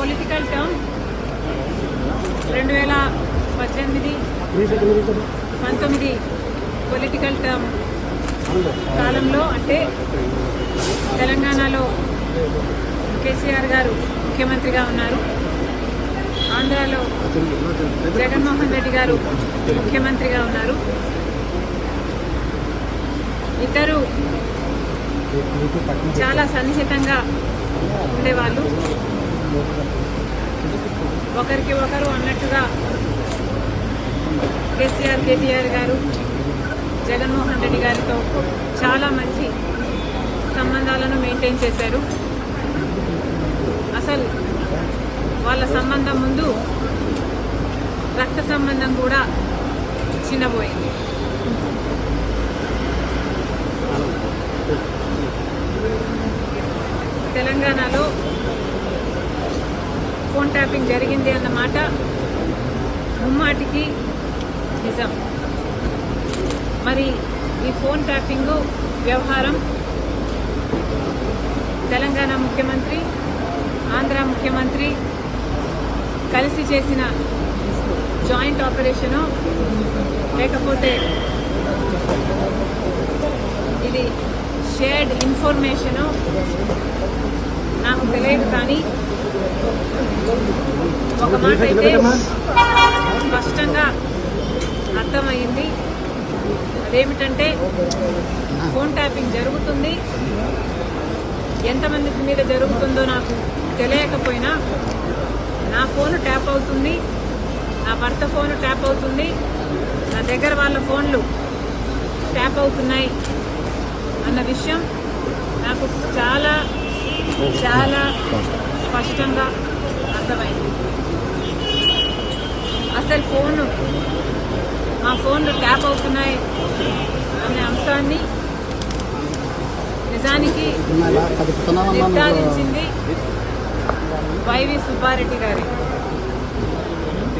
Political term రెండు వేల పద్దెనిమిది పంతొమ్మిది పొలిటికల్ టర్మ్ కాలంలో అంటే తెలంగాణలో కేసీఆర్ గారు ముఖ్యమంత్రిగా ఉన్నారు. ఆంధ్రాలో జగన్మోహన్ రెడ్డి గారు ముఖ్యమంత్రిగా ఉన్నారు. ఇద్దరు చాలా సన్నిహితంగా ఉండేవాళ్ళు. ఒకరికి ఒకరు అన్నట్టుగా కేసీఆర్ కేటీఆర్ గారు జగన్మోహన్ రెడ్డి గారితో చాలా మంచి సంబంధాలను మెయింటైన్ చేశారు. అసలు వాళ్ళ సంబంధం ముందు రక్త సంబంధం కూడా చిన్నబోయింది. తెలంగాణలో ఫోన్ ట్యాపింగ్ జరిగింది అన్నమాట ముమ్మాటికి నిజం. మరి ఈ ఫోన్ ట్యాపింగ్ వ్యవహారం తెలంగాణ ముఖ్యమంత్రి ఆంధ్ర ముఖ్యమంత్రి కలిసి చేసిన జాయింట్ ఆపరేషను లేకపోతే ఇది షేర్డ్ ఇన్ఫర్మేషను నాకు తెలియదు కానీ ఒక మాట అయితే స్పష్టంగా అర్థమైంది. అదేమిటంటే ఫోన్ ట్యాపింగ్ జరుగుతుంది. ఎంతమంది మీద జరుగుతుందో నాకు తెలియకపోయినా నా ఫోన్ ట్యాప్ అవుతుంది. నా భర్త ఫోన్ ట్యాప్ అవుతుంది. నా దగ్గర వాళ్ళ ఫోన్లు ట్యాప్ అవుతున్నాయి అన్న విషయం నాకు చాలా చాలా స్పష్టంగా అర్థమైంది అసలు ఫోన్. మా ఫోన్లు ట్యాప్ అవుతున్నాయి అనే అంశాన్ని నిజానికి నిర్ధారించింది వైవి సుబ్బారెడ్డి గారి.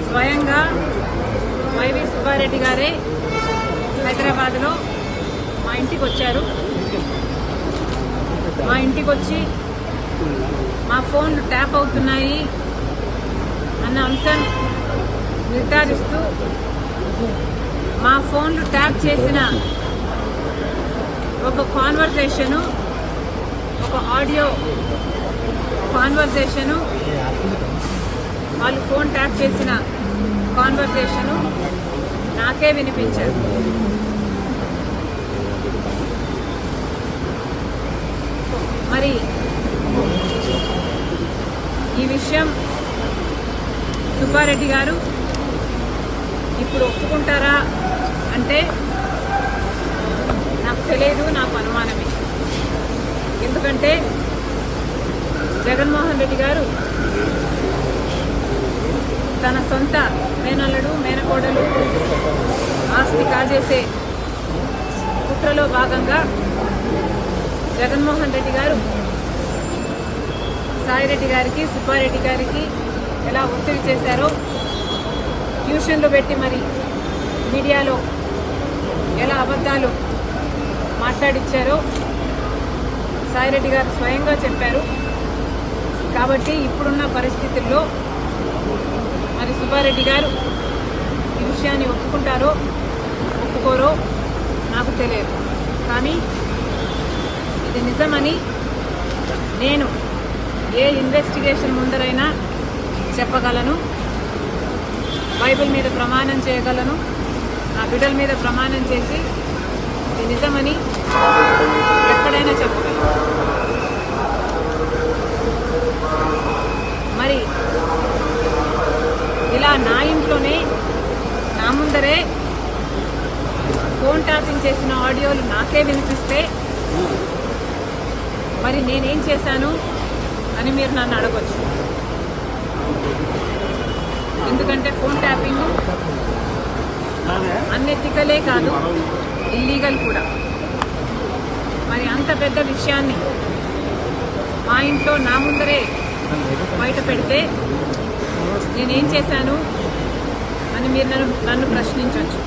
స్వయంగా వైవి సుబ్బారెడ్డి గారే హైదరాబాద్లో మా ఇంటికి వచ్చారు. మా ఇంటికి వచ్చి మా ఫోన్లు ట్యాప్ అవుతున్నాయి అన్న అంశం నిర్ధారిస్తూ మా ఫోన్లు ట్యాప్ చేసిన ఒక కాన్వర్సేషను ఒక ఆడియో కాన్వర్సేషను వాళ్ళు ఫోన్ ట్యాప్ చేసిన కాన్వర్సేషను నాకే వినిపించారు. మరి ఈ విషయం సుబ్బారెడ్డి గారు ఇప్పుడు ఒప్పుకుంటారా అంటే నాకు తెలియదు నాకు అనుమానమే. ఎందుకంటే జగన్మోహన్ రెడ్డి గారు తన సొంత మేనల్లుడు మేనకోడలు ఆస్తి కాజేసే కుట్రలో భాగంగా జగన్మోహన్ రెడ్డి గారు సాయిరెడ్డి గారికి సుబ్బారెడ్డి గారికి ఎలా ఒత్తిడి చేశారో ట్యూషన్లు పెట్టి మరి మీడియాలో ఎలా అబద్ధాలు మాట్లాడిచ్చారో సాయిరెడ్డి గారు స్వయంగా చెప్పారు. కాబట్టి ఇప్పుడున్న పరిస్థితుల్లో మరి సుబ్బారెడ్డి గారు ఈ విషయాన్ని ఒప్పుకుంటారో ఒప్పుకోరో నాకు తెలియదు. కానీ ఇది నిజమని నేను ఏ ఇన్వెస్టిగేషన్ ముందరైనా చెప్పగలను. బైబిల్ మీద ప్రమాణం చేయగలను నా బిడ్డల మీద ప్రమాణం చేసి ఇది నిజమని ఎక్కడైనా చెప్పగలను. మరి ఇలా నా ఇంట్లోనే నా ముందరే ఫోన్ ట్యాపింగ్ చేసిన ఆడియోలు నాకే వినిపిస్తే మరి నేనేం చేశాను అని మీరు నన్ను అడగొచ్చు. ఎందుకంటే ఫోన్ ట్యాపింగ్. అన్ఎథికలే కాదు ఇల్లీగల్ కూడా. మరి అంత పెద్ద విషయాన్ని మా ఇంట్లో నా ముందరే బయట పెడితే నేనేం చేశాను అని మీరు నన్ను నన్ను ప్రశ్నించవచ్చు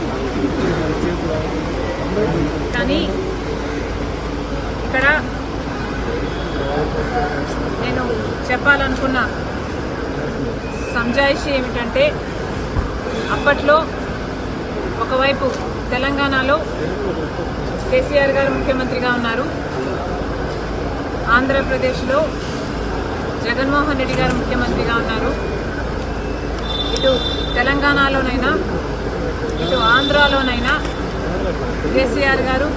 కానీ ఇక్కడ నేను చెప్పాలనుకున్న సంజాయిషి ఏమిటంటే అప్పట్లో ఒకవైపు తెలంగాణలో కేసీఆర్ గారు ముఖ్యమంత్రిగా ఉన్నారు. ఆంధ్రప్రదేశ్లో జగన్మోహన్ రెడ్డి గారు ముఖ్యమంత్రిగా ఉన్నారు. ఇటు తెలంగాణలోనైనా ఇటు ఆంధ్రాలోనైనా కేసీఆర్ గారు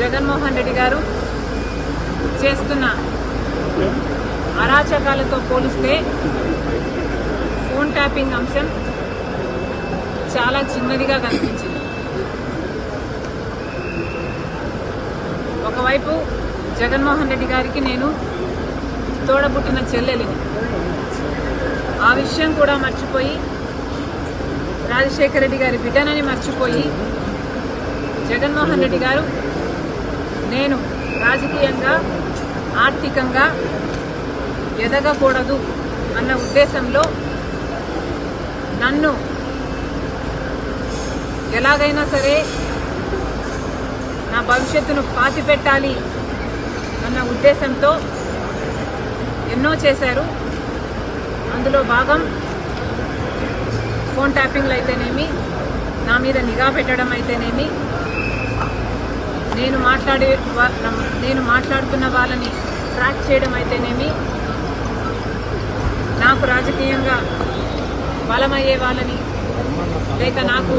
జగన్మోహన్ రెడ్డి గారు చేస్తున్న అరాచకాలతో పోలిస్తే ఫోన్ ట్యాపింగ్ అంశం చాలా చిన్నదిగా కనిపించింది. ఒకవైపు జగన్మోహన్ రెడ్డి గారికి నేను తోడబుట్టిన చెల్లెలిని. ఆ విషయం కూడా మర్చిపోయి రాజశేఖర రెడ్డి గారి బిడ్డనని మర్చిపోయి జగన్మోహన్ రెడ్డి గారు నేను రాజకీయంగా ఆర్థికంగా ఎదగకూడదు అన్న ఉద్దేశంలో నన్ను ఎలాగైనా సరే నా భవిష్యత్తును పాతి పెట్టాలి అన్న ఉద్దేశంతో ఎన్నో చేశారు. అందులో భాగం ఫోన్ ట్యాపింగ్లు అయితేనేమి నా మీద నిఘా పెట్టడం అయితేనేమి నేను మాట్లాడే వా- నేను మాట్లాడుతున్న వాళ్ళని ట్రాక్ చేయడం అయితేనేమి నాకు రాజకీయంగా బలమయ్యే వాళ్ళని లేక నాకు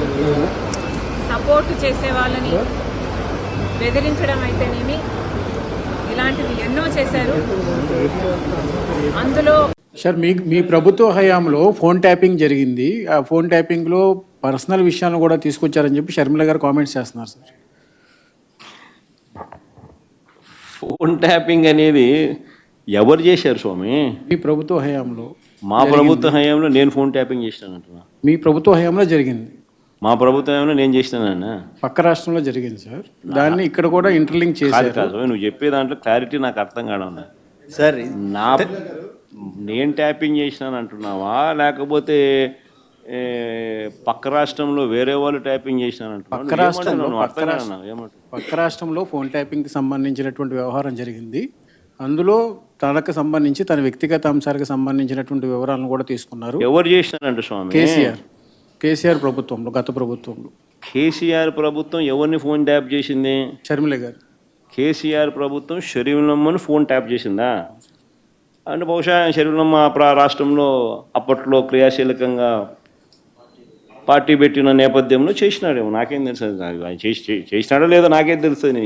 సపోర్ట్ చేసే వాళ్ళని బెదిరించడం అయితేనేమి ఇలాంటివి ఎన్నో చేశారు. అందులో సార్ మీ మీ ప్రభుత్వ హయాంలో ఫోన్ ట్యాపింగ్ జరిగింది. ఆ ఫోన్ ట్యాపింగ్లో పర్సనల్ విషయాలను కూడా తీసుకొచ్చారని చెప్పి షర్మిల గారు కామెంట్స్ చేస్తున్నారు సార్. ఫోన్ ట్యాపింగ్ అనేది ఎవరు చేశారు స్వామి? మీ ప్రభుత్వ హయాంలో మా ప్రభుత్వ హయాంలో నేను ఫోన్ ట్యాపింగ్ చేసినానంటున్నా. మీ ప్రభుత్వ హయాంలో జరిగింది. మా ప్రభుత్వ హయాంలో నేను చేసినానన్నా. పక్క రాష్ట్రంలో జరిగింది సార్. దాన్ని ఇక్కడ కూడా ఇంటర్లింక్ కాదు చేశారు. కాదు నువ్వు చెప్పే దాంట్లో క్లారిటీ నాకు అర్థం కావడం లేదు. సార్ నా నేను ట్యాపింగ్ చేసినాను అంటున్నావా లేకపోతే ఏ, పక్క రాష్ట్రంలో వేరే వాళ్ళు ట్యాపింగ్ చేసినాను పక్క రాష్ట్రంలో పక్క అర్థం రాష్ట్రం కాదు ఏమంటున్నావు? పక్క రాష్ట్రంలో ఫోన్ ట్యాపింగ్కి సంబంధించినటువంటి వ్యవహారం జరిగింది. అందులో తనకు సంబంధించి తన వ్యక్తిగత అంశాలకు సంబంధించినటువంటి వివరాలను కూడా తీసుకున్నారు. ఎవరు చేసినారంట స్వామి? కేసీఆర్. కేసీఆర్ ప్రభుత్వంలో గత ప్రభుత్వంలో. కేసీఆర్ ప్రభుత్వం ఎవరిని ఫోన్ ట్యాప్ చేసింది? షర్మిల గారు. కేసీఆర్ ప్రభుత్వం షరీఫ్లమ్మను ఫోన్ ట్యాప్ చేసిందా? అంటే బహుశా షరీఫ్లమ్మ రాష్ట్రంలో అప్పట్లో క్రియాశీలకంగా పార్టీ పెట్టిన నేపథ్యంలో చేసినాడేమో. నాకేం తెలుసు ఆయన చేసి చేసినాడో లేదో నాకేం తెలుస్తుంది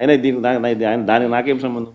అయినా దీనికి నాకు- నాకు- దానికి నాకేం సంబంధం?